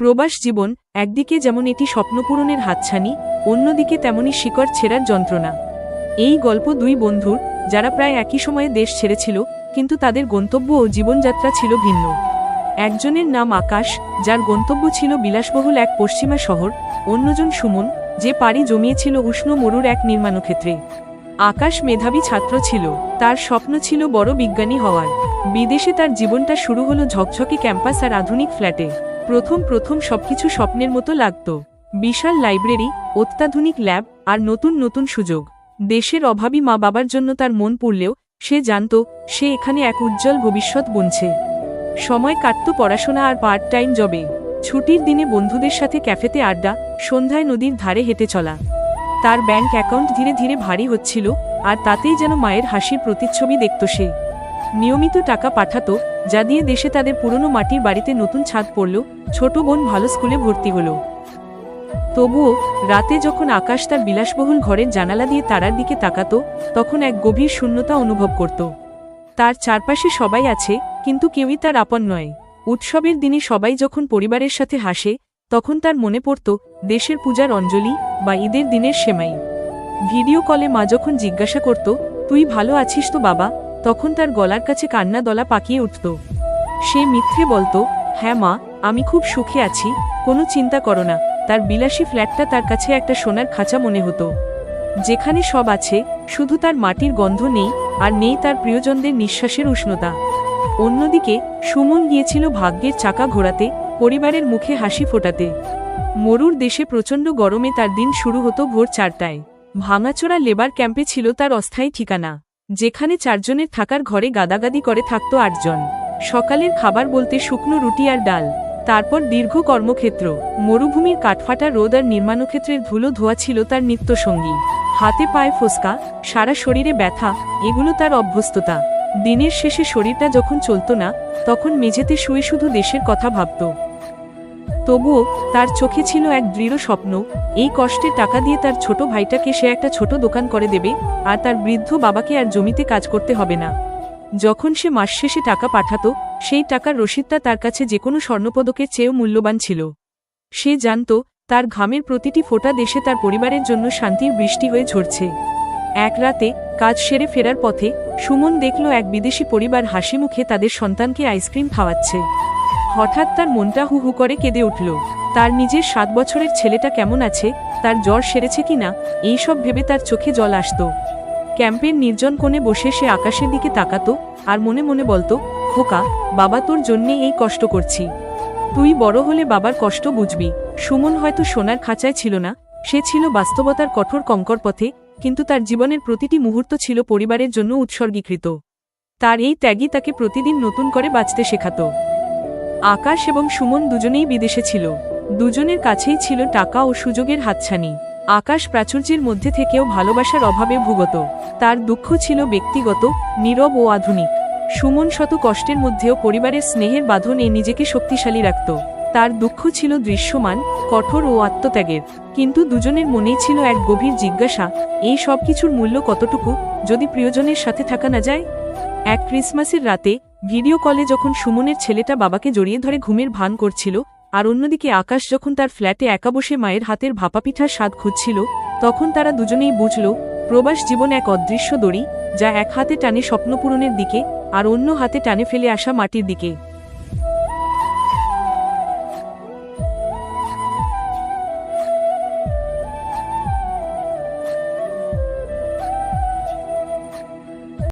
প্রবাস জীবন একদিকে যেমন এটি স্বপ্নপূরণের হাতছানি, অন্যদিকে তেমনই শিকড় ছেঁড়ার যন্ত্রণা। এই গল্প দুই বন্ধুর, যারা প্রায় একই সময়ে দেশ ছেড়েছিল, কিন্তু তাদের গন্তব্য ও জীবনযাত্রা ছিল ভিন্ন। একজনের নাম আকাশ, যার গন্তব্য ছিল বিলাসবহুল এক পশ্চিমা শহর, অন্যজন সুমন, যে পাড়ি জমিয়েছিল উষ্ণ মরুর এক নির্মাণক্ষেত্রে। আকাশ মেধাবী ছাত্র ছিল, তার স্বপ্ন ছিল বড় বিজ্ঞানী হওয়ার। বিদেশে তার জীবনটা শুরু হলো ঝকঝকে ক্যাম্পাস আর আধুনিক ফ্ল্যাটে। প্রথম প্রথম সবকিছু স্বপ্নের মতো লাগত। বিশাল লাইব্রেরি, অত্যাধুনিক ল্যাব আর নতুন নতুন সুযোগ। দেশের অভাবী মা বাবার জন্য তার মন পড়লেও সে জানত, সে এখানে এক উজ্জ্বল ভবিষ্যৎ বুনছে। সময় কাটত পড়াশোনা আর পার্ট টাইম জবে। ছুটির দিনে বন্ধুদের সাথে ক্যাফেতে আড্ডা, সন্ধ্যায় নদীর ধারে হেঁটে চলা। তার ব্যাংক অ্যাকাউন্ট ধীরে ধীরে ভারী হচ্ছিল, আর তাতেই যেন মায়ের হাসির প্রতিচ্ছবি দেখত সে। নিয়মিত টাকা পাঠাতো, যা দিয়ে দেশে তাদের পুরনো মাটির বাড়িতে নতুন ছাদ পড়ল, ছোট বোন ভালো স্কুলে ভর্তি হলো। তবুও, রাতে যখন আকাশ তার বিলাসবহুল ঘরের জানালা দিয়ে তারার দিকে তাকাতো, তখন এক গভীর শূন্যতা অনুভব করত। তার চারপাশে সবাই আছে, কিন্তু কেউই তার আপন নয়। উৎসবের দিনে সবাই যখন পরিবারের সাথে হাসে, তখন তার মনে পড়ত, দেশের পূজার অঞ্জলি বা ঈদের দিনের সেমাই। ভিডিও কলে মা যখন জিজ্ঞাসা করত, তুই ভালো আছিস তো বাবা? তখন তার গলার কাছে কান্না দলা পাকিয়ে উঠত। সে মিথ্যে বলতো হ্যাঁ মা, আমি খুব সুখে আছি, কোনো চিন্তা করো না। তার বিলাসী ফ্ল্যাটটা তার কাছে একটা সোনার খাঁচা মনে হতো। যেখানে সব আছে, শুধু তার মাটির গন্ধ নেই আর নেই তার প্রিয়জনদের নিঃশ্বাসের উষ্ণতা। অন্যদিকে, সুমন গিয়েছিল ভাগ্যের চাকা ঘোরাতে, পরিবারের মুখে হাসি ফোটাতে। মরুর দেশে প্রচণ্ড গরমে তার দিন শুরু হতো ভোর চারটায়। ভাঙাচোরা লেবার ক্যাম্পে ছিল তার অস্থায়ী ঠিকানা। যেখানে চারজনের থাকার ঘরে গাদাগাদি করে থাকত আটজন। সকালের খাবার বলতে শুকনো রুটি আর ডাল। তারপর দীর্ঘ কর্মক্ষেত্র। মরুভূমির কাঠফাটা রোদ আর নির্মাণক্ষেত্রের ধুলো ধোয়া ছিল তার নিত্যসঙ্গী। হাতে পায়ে ফোসকা, সারা শরীরে ব্যথা, এগুলো তার অভ্যস্ততা। দিনের শেষে শরীরটা যখন চলত না, তখন মেঝেতে শুয়ে শুধু দেশের কথা ভাবত। তবুও তার চোখে ছিল এক দৃঢ় স্বপ্ন, এই কষ্টের টাকা দিয়ে তার ছোট ভাইটাকে সে একটা ছোট দোকান করে দেবে, আর তার বৃদ্ধ বাবাকে আর জমিতে কাজ করতে হবে না। যখন সে মাস শেষে টাকা পাঠাতো, সেই টাকার রসিদটা তার কাছে যে কোনো স্বর্ণপদকের চেয়েও মূল্যবান ছিল। সে জানত, তার ঘামের প্রতিটি ফোঁটা দেশে তার পরিবারের জন্য শান্তির বৃষ্টি হয়ে ঝরছে। এক রাতে, কাজ সেরে ফেরার পথে, সুমন দেখল এক বিদেশি পরিবার হাসি মুখে তাদের সন্তানকে আইসক্রিম খাওয়াচ্ছে। হঠাৎ তার মনটা হু হু করে কেঁদে উঠল। তার নিজের সাত বছরের ছেলেটা কেমন আছে, তার জ্বর সেরেছে কিনা এইসব ভেবে তার চোখে জল আসতো। ক্যাম্পের নির্জন কোণে বসে সে আকাশের দিকে তাকাতো আর মনে মনে বলতো, খোকা, বাবা তোর জন্যে এই কষ্ট করছি। তুই বড় হলে বাবার কষ্ট বুঝবি। সুমন হয়তো সোনার খাঁচায় ছিল না, সে ছিল বাস্তবতার কঠোর কঙ্কর পথে, কিন্তু তার জীবনের প্রতিটি মুহূর্ত ছিল পরিবারের জন্য উৎসর্গীকৃত। তার এই ত্যাগই তাকে প্রতিদিন নতুন করে বাঁচতে শেখাতো। আকাশ এবং সুমন দুজনেই বিদেশে ছিল। দুজনের কাছেই ছিল টাকা ও সুযোগের হাতছানি। আকাশ প্রাচুর্যের মধ্যে থেকেও ভালোবাসার অভাবে ভুগত। তার দুঃখ ছিল ব্যক্তিগত, নীরব ও আধুনিক। সুমন শত কষ্টের মধ্যেও পরিবারের স্নেহের বাঁধনে নিজেকে শক্তিশালী রাখত। তার দুঃখ ছিল দৃশ্যমান, কঠোর ও আত্মত্যাগের। কিন্তু দুজনের মনেই ছিল এক গভীর জিজ্ঞাসা, এই সব কিছুর মূল্য কতটুকু, যদি প্রিয়জনের সাথে থাকা না যায়? এক ক্রিসমাসের রাতে ভিডিও কলে যখন সুমনের ছেলেটা বাবাকে জড়িয়ে ধরে ঘুমের ভান করছিল, আর অন্যদিকে আকাশ যখন তার ফ্ল্যাটে একা বসে মায়ের হাতের ভাপা পিঠার স্বাদ খুঁজছিল, তখন তারা দুজনেই বুঝল, প্রবাস জীবন এক অদৃশ্য দড়ি, যা এক হাতে টানে স্বপ্নপূরণের দিকে, আর অন্য হাতে টানে ফেলে আসা মাটির দিকে।